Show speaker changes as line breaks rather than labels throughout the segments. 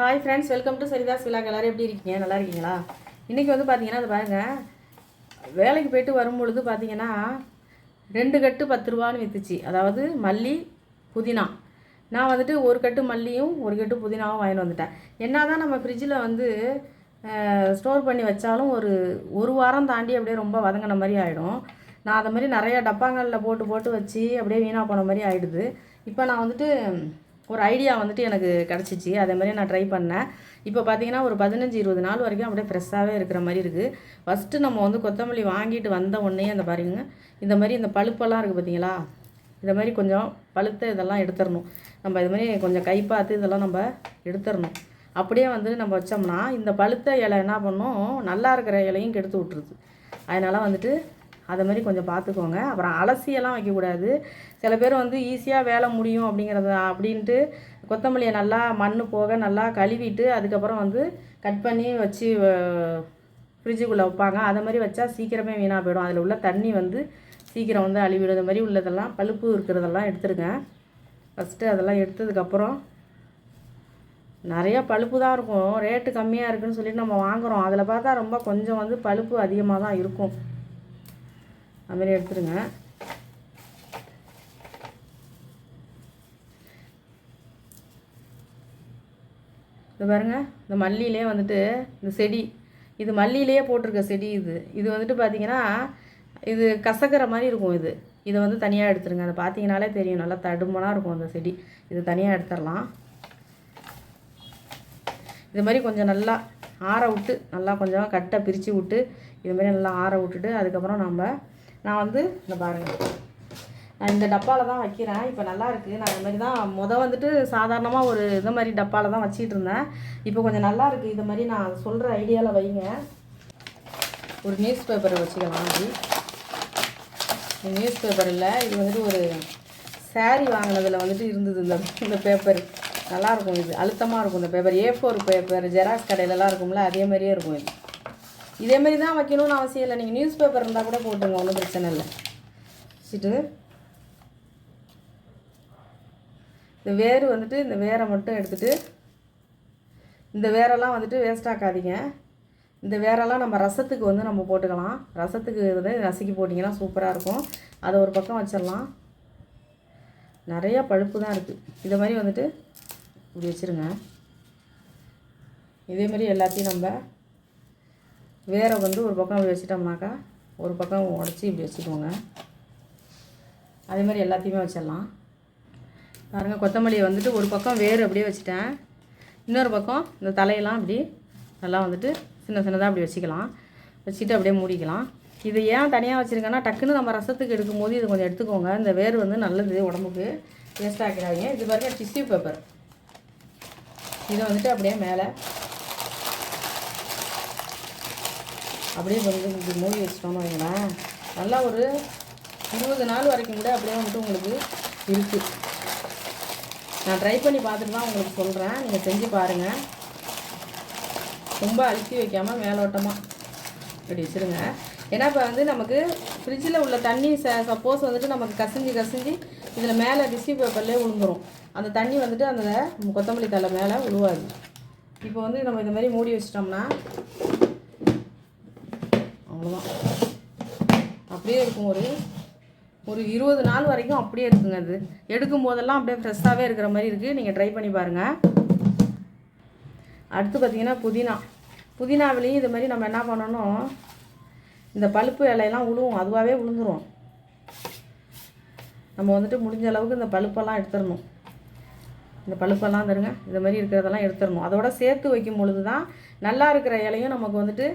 hi friends welcome to Saritha's விழா எல்லோரும் எப்படி இருக்கீங்க நல்லா இருக்கீங்களா இன்றைக்கி வந்து பார்த்தீங்கன்னா அது பாருங்கள் வேலைக்கு போயிட்டு வரும்பொழுது பார்த்தீங்கன்னா ரெண்டு கட்டு பத்து ரூபான்னு விற்றுச்சு அதாவது மல்லி புதினா நான் வந்துட்டு ஒரு கட்டு மல்லியும் ஒரு கட்டு புதினாவும் வாங்கிட்டு வந்துட்டேன் என்ன தான் நம்ம ஃப்ரிட்ஜில் வந்து ஸ்டோர் பண்ணி வச்சாலும் ஒரு ஒரு வாரம் தாண்டி அப்படியே ரொம்ப வதங்கின மாதிரி ஆகிடும் நான் அதை மாதிரி நிறையா டப்பாங்களில் போட்டு போட்டு வச்சு அப்படியே வீணாக போன மாதிரி ஆகிடுது இப்போ நான் வந்துட்டு ஒரு ஐடியா வந்துட்டு எனக்கு கிடச்சிச்சு அதே மாதிரி நான் ட்ரை பண்ணேன் இப்போ பார்த்தீங்கன்னா ஒரு பதினஞ்சு இருபது நாள் வரைக்கும் அப்படியே ஃப்ரெஷ்ஷாகவே இருக்கிற மாதிரி இருக்குது ஃபஸ்ட்டு நம்ம வந்து கொத்தமல்லி வாங்கிட்டு வந்த உடனே அந்த பாருங்க இந்த மாதிரி இந்த பழுப்பெல்லாம் இருக்குது பார்த்தீங்களா இந்த மாதிரி கொஞ்சம் பழுத்த இதெல்லாம் எடுத்துடணும் நம்ம இது மாதிரி கொஞ்சம் கை பார்த்து இதெல்லாம் நம்ம எடுத்துடணும் அப்படியே வந்து நம்ம வச்சோம்னா இந்த பழுத்த இலை என்ன பண்ணும் நல்லா இருக்கிற இலையும் கெடுத்து விட்டுருது அதனால் வந்துட்டு அதை மாதிரி கொஞ்சம் பார்த்துக்கோங்க அப்புறம் அலசியெல்லாம் வைக்கக்கூடாது சில பேர் வந்து ஈஸியாக வேலை முடியும் அப்படிங்கிறத அப்படின்ட்டு கொத்தமல்லியை நல்லா மண் போக நல்லா கழுவிட்டு அதுக்கப்புறம் வந்து கட் பண்ணி வச்சு ஃப்ரிட்ஜுக்குள்ளே வைப்பாங்க அதை மாதிரி வச்சா சீக்கிரமே வீணாக போயிடும் அதில் உள்ள தண்ணி வந்து சீக்கிரம் வந்து அழிவிடும் அது மாதிரி உள்ளதெல்லாம் பழுப்பு இருக்கிறதெல்லாம் எடுத்துருங்க ஃபஸ்ட்டு அதெல்லாம் எடுத்ததுக்கப்புறம் நிறையா பழுப்பு தான் இருக்கும் ரேட்டு கம்மியாக இருக்குன்னு சொல்லிட்டு நம்ம வாங்குகிறோம் அதில் பார்த்தா ரொம்ப கொஞ்சம் வந்து பழுப்பு அதிகமாக தான் இருக்கும் அதுமாரி எடுத்துருங்க இது பாருங்க இந்த மல்லியிலே வந்துட்டு இந்த செடி இது மல்லியிலேயே போட்டிருக்க செடி இது இது வந்துட்டு பார்த்தீங்கன்னா இது கசக்கிற மாதிரி இருக்கும் இது இதை வந்து தனியாக எடுத்துருங்க அதை பார்த்தீங்கனாலே தெரியும் நல்லா தடுமனாக இருக்கும் அந்த செடி இது தனியாக எடுத்துடலாம் இது மாதிரி கொஞ்சம் நல்லா ஆற விட்டு நல்லா கொஞ்சம் கட்டை பிரித்து விட்டு இது மாதிரி நல்லா ஆற விட்டுட்டு அதுக்கப்புறம் நம்ம நான் வந்து இந்த பாருங்கள் நான் இந்த டப்பாவில் தான் வைக்கிறேன் இப்போ நல்லா இருக்குது நான் இந்த மாதிரி தான் மொதல் வந்துட்டு சாதாரணமாக ஒரு இது மாதிரி டப்பாவில் தான் வச்சிட்டு இருந்தேன் இப்போ கொஞ்சம் நல்லா இருக்குது இது மாதிரி நான் சொல்கிற ஐடியாவில் வைங்க ஒரு நியூஸ் பேப்பரை வச்சுக்கலாம் அப்படி நியூஸ் பேப்பர் இல்லை இது வந்துட்டு ஒரு சாரி வாங்கினதில் வந்துட்டு இருந்தது இந்த இந்த பேப்பர் நல்லாயிருக்கும் இது அழுத்தமாக இருக்கும் இந்த paper A four paper xerox கடையிலலாம் இருக்கும்ல அதே மாதிரியே இருக்கும் இது இதேமாரி தான் வைக்கணும்னு அவசியம் இல்லை நீங்கள் நியூஸ் பேப்பர் இருந்தால் கூட போட்டுங்க ஒன்றும் பிரச்சனை இல்லை வச்சுட்டு இந்த வேர் வந்துட்டு இந்த வேரை மட்டும் எடுத்துகிட்டு இந்த வேரெல்லாம் வந்துட்டு வேஸ்ட் ஆக்காதீங்க இந்த வேரெல்லாம் நம்ம ரசத்துக்கு வந்து நம்ம போட்டுக்கலாம் ரசத்துக்கு வந்து நசுக்கி போட்டிங்கன்னா சூப்பராக இருக்கும் அதை ஒரு பக்கம் வச்சிடலாம் நிறையா பழுப்பு தான் இருக்குது இதை மாதிரி வந்துட்டு இப்படி வச்சுருங்க மாதிரி எல்லாத்தையும் நம்ம வேரை வந்து ஒரு பக்கம் அப்படி வச்சிட்டோம்னாக்கா ஒரு பக்கம் உடச்சி இப்படி வச்சுக்கோங்க அதேமாதிரி எல்லாத்தையுமே வச்சிடலாம் பாருங்கள் கொத்தமல்லியை வந்துட்டு ஒரு பக்கம் வேர் அப்படியே வச்சுட்டேன் இன்னொரு பக்கம் இந்த தலையெல்லாம் அப்படி நல்லா வந்துட்டு சின்ன சின்னதாக அப்படி வச்சுக்கலாம் வச்சுட்டு அப்படியே மூடிக்கலாம் இது ஏன் தனியாக வச்சுருக்கேன்னா டக்குன்னு நம்ம ரசத்துக்கு எடுக்கும்போது இது கொஞ்சம் எடுத்துக்கோங்க இந்த வேர் வந்து நல்லது உடம்புக்கு வேஸ்ட் ஆக்கிடாதீங்க இது பாருங்கள் டிஷ்யூ பேப்பர் இதை வந்துட்டு அப்படியே மேலே அப்படியே வந்து இது மூடி வச்சிட்டோம்னு வைங்களேன் நல்லா ஒரு இருபது நாள் வரைக்கும் கூட அப்படியே வந்துட்டு உங்களுக்கு இருக்குது நான் ட்ரை பண்ணி பார்த்துட்டு தான் உங்களுக்கு சொல்கிறேன் நீங்கள் செஞ்சு பாருங்கள் ரொம்ப அழுத்தி வைக்காமல் மேலோட்டமாக இப்படி வச்சுருங்க ஏன்னா இப்போ வந்து நமக்கு ஃப்ரிட்ஜில் உள்ள தண்ணி ச சப்போஸ் வந்துட்டு நமக்கு கசிஞ்சு கசிஞ்சு இதில் மேலே டிஷ்யூ பேப்பர்லேயே விழுந்துடும் அந்த தண்ணி வந்துட்டு அந்த கொத்தமல்லி தலை மேலே விழுவாது இப்போ வந்து நம்ம இந்த மாதிரி மூடி வச்சிட்டோம்னா அவ்வளோதான் அப்படியே இருக்கும் ஒரு ஒரு இருபது நாள் வரைக்கும் அப்படியே இருக்குங்க அது எடுக்கும் போதெல்லாம் அப்படியே ஃப்ரெஷ்ஷாகவே இருக்கிற மாதிரி இருக்குது நீங்கள் ட்ரை பண்ணி பாருங்கள் அடுத்து பார்த்திங்கன்னா புதினா புதினாவிலையும் இது மாதிரி நம்ம என்ன பண்ணணும் இந்த பழுப்பு இலையெல்லாம் உழுவும் அதுவாகவே விழுந்துரும் நம்ம வந்துட்டு முடிஞ்ச அளவுக்கு இந்த பழுப்பெல்லாம் எடுத்துடணும் இந்த பழுப்பெல்லாம் தருங்க இந்த மாதிரி இருக்கிறதெல்லாம் எடுத்துடணும் அதோட சேர்த்து வைக்கும் பொழுது தான் நல்லா இருக்கிற இலையும் நமக்கு வந்துட்டு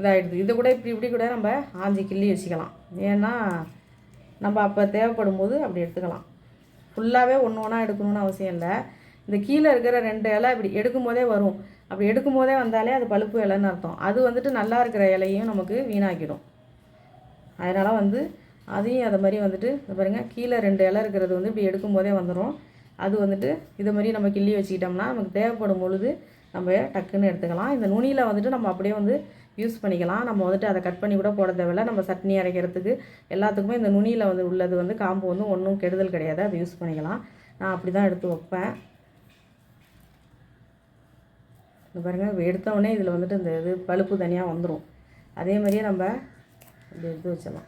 இதாகிடுது இது கூட இப்படி இப்படி கூட நம்ம ஆஞ்சி கிள்ளி வச்சுக்கலாம் ஏன்னா நம்ம அப்போ தேவைப்படும் போது அப்படி எடுத்துக்கலாம் ஃபுல்லாகவே ஒன்று ஒன்றா எடுக்கணும்னு அவசியம் இல்லை இந்த கீழே இருக்கிற ரெண்டு இலை இப்படி எடுக்கும் போதே வரும் அப்படி எடுக்கும் போதே வந்தாலே அது பழுப்பு இலைன்னு அர்த்தம் அது வந்துட்டு நல்லா இருக்கிற இலையும் நமக்கு வீணாக்கிடும் அதனால் வந்து அதையும் அதை மாதிரி வந்துட்டு பாருங்கள் கீழே ரெண்டு இலை இருக்கிறது வந்து இப்படி எடுக்கும் போதே வந்துடும் அது வந்துட்டு இதை மாதிரி நம்ம கிள்ளி வச்சுக்கிட்டோம்னா நமக்கு தேவைப்படும் பொழுது நம்ம டக்குன்னு எடுத்துக்கலாம் இந்த நுனியில் வந்துட்டு நம்ம அப்படியே வந்து யூஸ் பண்ணிக்கலாம் நம்ம வந்துட்டு அதை கட் பண்ணி கூட போட தேவையில்ல நம்ம சட்னி அரைக்கிறதுக்கு எல்லாத்துக்குமே இந்த நுனியில் வந்து உள்ளது வந்து காம்பு வந்து ஒன்றும் கெடுதல் கிடையாது அதை யூஸ் பண்ணிக்கலாம் நான் அப்படி தான் எடுத்து வைப்பேன் இந்த பாருங்கள் எடுத்தோடனே இதில் வந்துட்டு இந்த இது பழுப்பு தனியாக வந்துடும் அதே மாதிரியே நம்ம இப்படி எடுத்து வச்சிடலாம்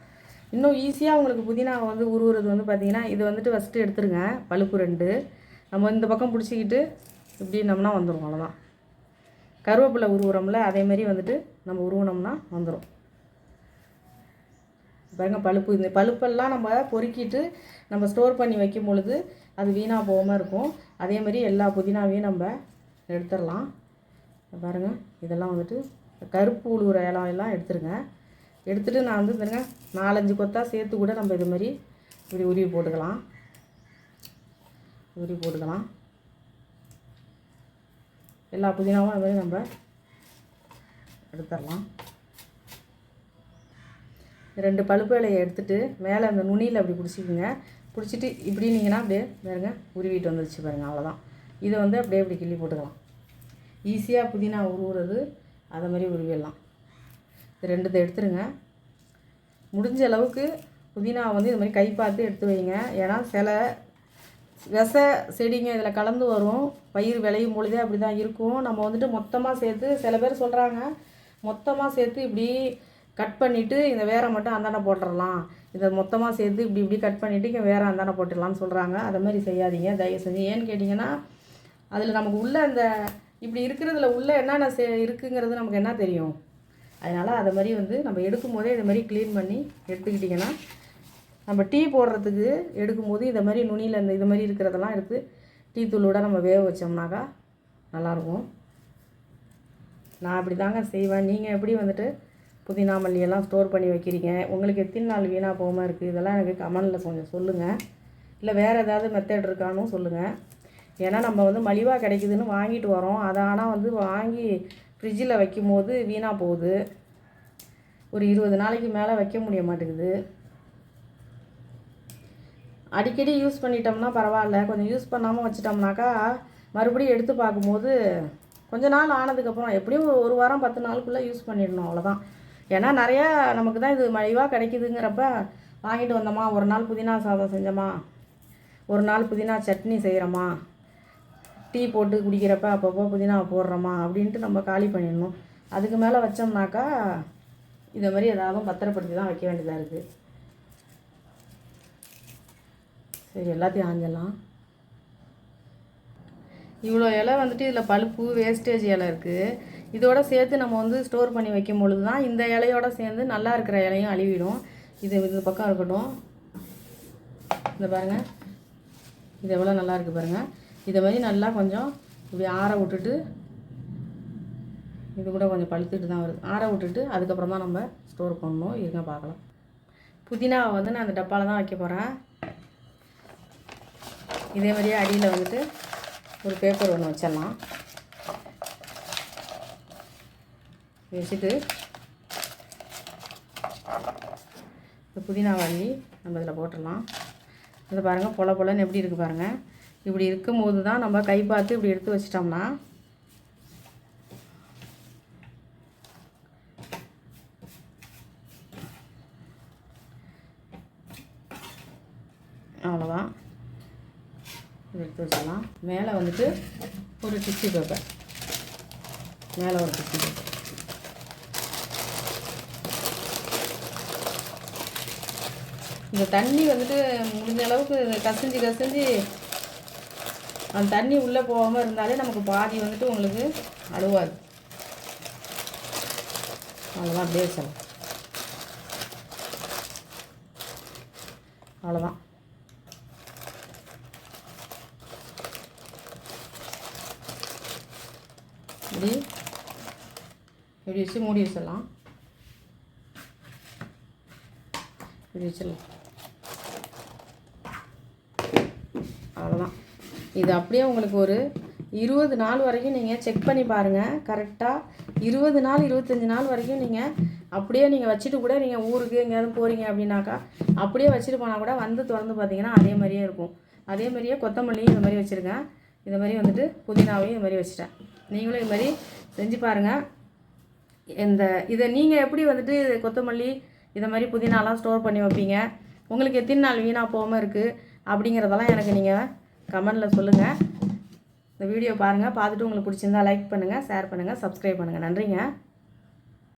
இன்னும் ஈஸியாக உங்களுக்கு புதினா வந்து உருவுறது வந்து பார்த்திங்கன்னா இது வந்துட்டு ஃபஸ்ட்டு எடுத்துருங்க பழுப்பு ரெண்டு நம்ம இந்த பக்கம் பிடிச்சிக்கிட்டு இப்படின்னோம்னா வந்துடும் அவ்வளோதான் கருவேப்பிலை உருவுறோம்ல அதேமாரி வந்துட்டு நம்ம உருவனோம்னா வந்துடும் பாருங்க பழுப்பு இந்த பழுப்பெல்லாம் நம்ம பொறுக்கிட்டு நம்ம ஸ்டோர் பண்ணி வைக்கும் பொழுது அது வீணாக போகாமல் இருக்கும் அதே மாதிரி எல்லா புதினாவையும் நம்ம எடுத்துடலாம் பாருங்கள் இதெல்லாம் வந்துட்டு கருப்பு உழுவுற இலம் எல்லாம் எடுத்துருங்க எடுத்துகிட்டு நான் வந்து பாருங்க நாலஞ்சு கொத்தா சேர்த்து கூட நம்ம இது மாதிரி இப்படி உருவி போட்டுக்கலாம் உருவி போட்டுக்கலாம் எல்லா புதினாவும் அது மாதிரி நம்ம எடுத்துடலாம் ரெண்டு பழுப்பு இலையை எடுத்துகிட்டு மேலே அந்த நுனியில் அப்படி பிடிச்சிக்குங்க பிடிச்சிட்டு இப்படினீங்கன்னா அப்படியே பாருங்க உருவிட்டு வந்துருச்சு பாருங்க அவ்வளோதான் இதை வந்து அப்படியே இப்படி கிள்ளி போட்டுக்கலாம் ஈஸியாக புதினா உருவுறது அதை மாதிரி உருவிடலாம் இது ரெண்டுத்தை எடுத்துருங்க முடிஞ்ச அளவுக்கு புதினா வந்து இது மாதிரி கை பார்த்து எடுத்து வைங்க ஏன்னா சில விச செடிங்க இதில் கலந்து வரும் பயிர் விளையும் பொழுதே அப்படி தான் இருக்கும் நம்ம வந்துட்டு மொத்தமாக சேர்த்து சில பேர் சொல்கிறாங்க மொத்தமாக சேர்த்து இப்படி கட் பண்ணிவிட்டு இந்த வேற மட்டும் அந்தாண்டை போட்டுடலாம் இதை மொத்தமாக சேர்த்து இப்படி இப்படி கட் பண்ணிவிட்டு இங்கே வேறு அந்தாண்டை போட்டுடலாம்னு சொல்கிறாங்க அதை மாதிரி செய்யாதீங்க தயவு செஞ்சு ஏன்னு கேட்டிங்கன்னா அதில் நமக்கு உள்ளே அந்த இப்படி இருக்கிறதுல உள்ளே என்னென்ன சே இருக்குங்கிறது நமக்கு என்ன தெரியும் அதனால் அதை மாதிரி வந்து நம்ம எடுக்கும் போதே இதை மாதிரி க்ளீன் பண்ணி எடுத்துக்கிட்டிங்கன்னா நம்ம டீ போடுறதுக்கு எடுக்கும்போது இதை மாதிரி நுனியில் இந்த இது மாதிரி இருக்கிறதெல்லாம் எடுத்து டீ தூளோட நம்ம வேக வச்சோம்னாக்கா நல்லாயிருக்கும் நான் அப்படி தாங்க செய்வேன் நீங்கள் எப்படி வந்துட்டு புதினா மல்லியெல்லாம் ஸ்டோர் பண்ணி வைக்கிறீங்க உங்களுக்கு எத்தனை நாள் வீணாக போகாமல் இருக்குது இதெல்லாம் எனக்கு கமனில் கொஞ்சம் சொல்லுங்கள் இல்லை வேறு ஏதாவது மெத்தட் இருக்கானும் சொல்லுங்கள் ஏன்னா நம்ம வந்து மலிவாக கிடைக்குதுன்னு வாங்கிட்டு வரோம் அதை ஆனால் வந்து வாங்கி ஃப்ரிட்ஜில் வைக்கும் போது வீணாக போகுது ஒரு இருபது நாளைக்கு மேலே வைக்க முடிய மாட்டேங்குது அடிக்கடி யூஸ் பண்ணிட்டோம்னா பரவாயில்ல கொஞ்சம் யூஸ் பண்ணாமல் வச்சிட்டோம்னாக்கா மறுபடியும் எடுத்து பார்க்கும்போது கொஞ்ச நாள் ஆனதுக்கப்புறம் எப்படியும் ஒரு வாரம் பத்து நாளுக்குள்ளே யூஸ் பண்ணிடணும் அவ்வளோதான் ஏன்னா நிறையா நமக்கு தான் இது மலிவாக கிடைக்குதுங்கிறப்ப வாங்கிட்டு வந்தோமா ஒரு நாள் புதினா சாதம் செஞ்சோமா ஒரு நாள் புதினா சட்னி செய்கிறோமா டீ போட்டு குடிக்கிறப்ப அப்பப்போ புதினா போடுறோமா அப்படின்ட்டு நம்ம காலி பண்ணிடணும் அதுக்கு மேலே வச்சோம்னாக்கா இதை மாதிரி ஏதாவது பத்திரப்படுத்தி தான் வைக்க வேண்டியதாக இருக்குது சரி எல்லாத்தையும் ஆஞ்சிடலாம் இவ்வளோ இலை வந்துட்டு இதில் பழுப்பு வேஸ்டேஜ் இலை இருக்குது இதோட சேர்த்து நம்ம வந்து ஸ்டோர் பண்ணி வைக்கும் பொழுது தான் இந்த இலையோட சேர்ந்து நல்லா இருக்கிற இலையும் அழிவிடும் இது இந்த பக்கம் இருக்கட்டும் இந்த பாருங்கள் இது எவ்வளோ நல்லா இருக்குது பாருங்கள் இதை மாதிரி நல்லா கொஞ்சம் இப்படி ஆற விட்டுட்டு இது கூட கொஞ்சம் பழுத்துட்டு தான் வருது ஆற விட்டுட்டு அதுக்கப்புறம் தான் நம்ம ஸ்டோர் பண்ணணும் இருக்க பார்க்கலாம் புதினாவை வந்து நான் அந்த டப்பாவில் தான் வைக்க போகிறேன் இதே மாதிரியே அடியில் வந்துட்டு ஒரு பேப்பர் ஒன்று வச்சிடலாம் வச்சுட்டு இந்த புதினா வாங்கி நம்ம இதில் போட்டுடலாம் அதை பாருங்கள் பொல பொலன்னு எப்படி இருக்குது பாருங்கள் இப்படி இருக்கும்போது தான் நம்ம கை பார்த்து இப்படி எடுத்து வச்சிட்டோம்னா அவ்வளோதான் எடுத்து வச்சிடலாம் மேலே வந்துட்டு ஒரு டிஷ்யூ பேப்பர் மேலே ஒரு டிஷ்யூ பேப்பர் இந்த தண்ணி வந்துட்டு முடிஞ்ச அளவுக்கு கசிஞ்சு கசிஞ்சு அந்த தண்ணி உள்ளே போகாமல் இருந்தாலே நமக்கு பாதி வந்துட்டு உங்களுக்கு அழுவாது அவ்வளோதான் அப்படியே சொல்லலாம் அவ்வளோதான் இப்படி இப்படி வச்சு மூடி வச்சிடலாம் இப்படி வச்சிடலாம் அவ்வளோதான் இது அப்படியே உங்களுக்கு ஒரு இருபது நாள் வரைக்கும் நீங்கள் செக் பண்ணி பாருங்கள் கரெக்டாக இருபது நாள் இருபத்தஞ்சி நாள் வரைக்கும் நீங்கள் அப்படியே நீங்கள் வச்சுட்டு கூட நீங்கள் ஊருக்கு எங்கேயாவது போகிறீங்க அப்படின்னாக்கா அப்படியே வச்சுட்டு போனால் கூட வந்து திறந்து பார்த்தீங்கன்னா அதே மாதிரியே இருக்கும் அதே மாதிரியே கொத்தமல்லியும் இந்த மாதிரி வச்சுருக்கேன் இந்த மாதிரி வந்துட்டு புதினாவையும் இந்த மாதிரி வச்சுட்டேன் நீங்களும் இது மாதிரி செஞ்சு பாருங்கள் இந்த இதை நீங்கள் எப்படி வந்துட்டு கொத்தமல்லி இதை மாதிரி புதினாலாம் ஸ்டோர் பண்ணி வைப்பீங்க உங்களுக்கு எத்தனை நாள் வீணாக போகாமல் இருக்குது அப்படிங்கிறதெல்லாம் எனக்கு நீங்கள் கமெண்டில் சொல்லுங்கள் இந்த வீடியோ பாருங்கள் பார்த்துட்டு உங்களுக்கு பிடிச்சிருந்தா லைக் பண்ணுங்கள் ஷேர் பண்ணுங்கள் சப்ஸ்கிரைப் பண்ணுங்கள் நன்றிங்க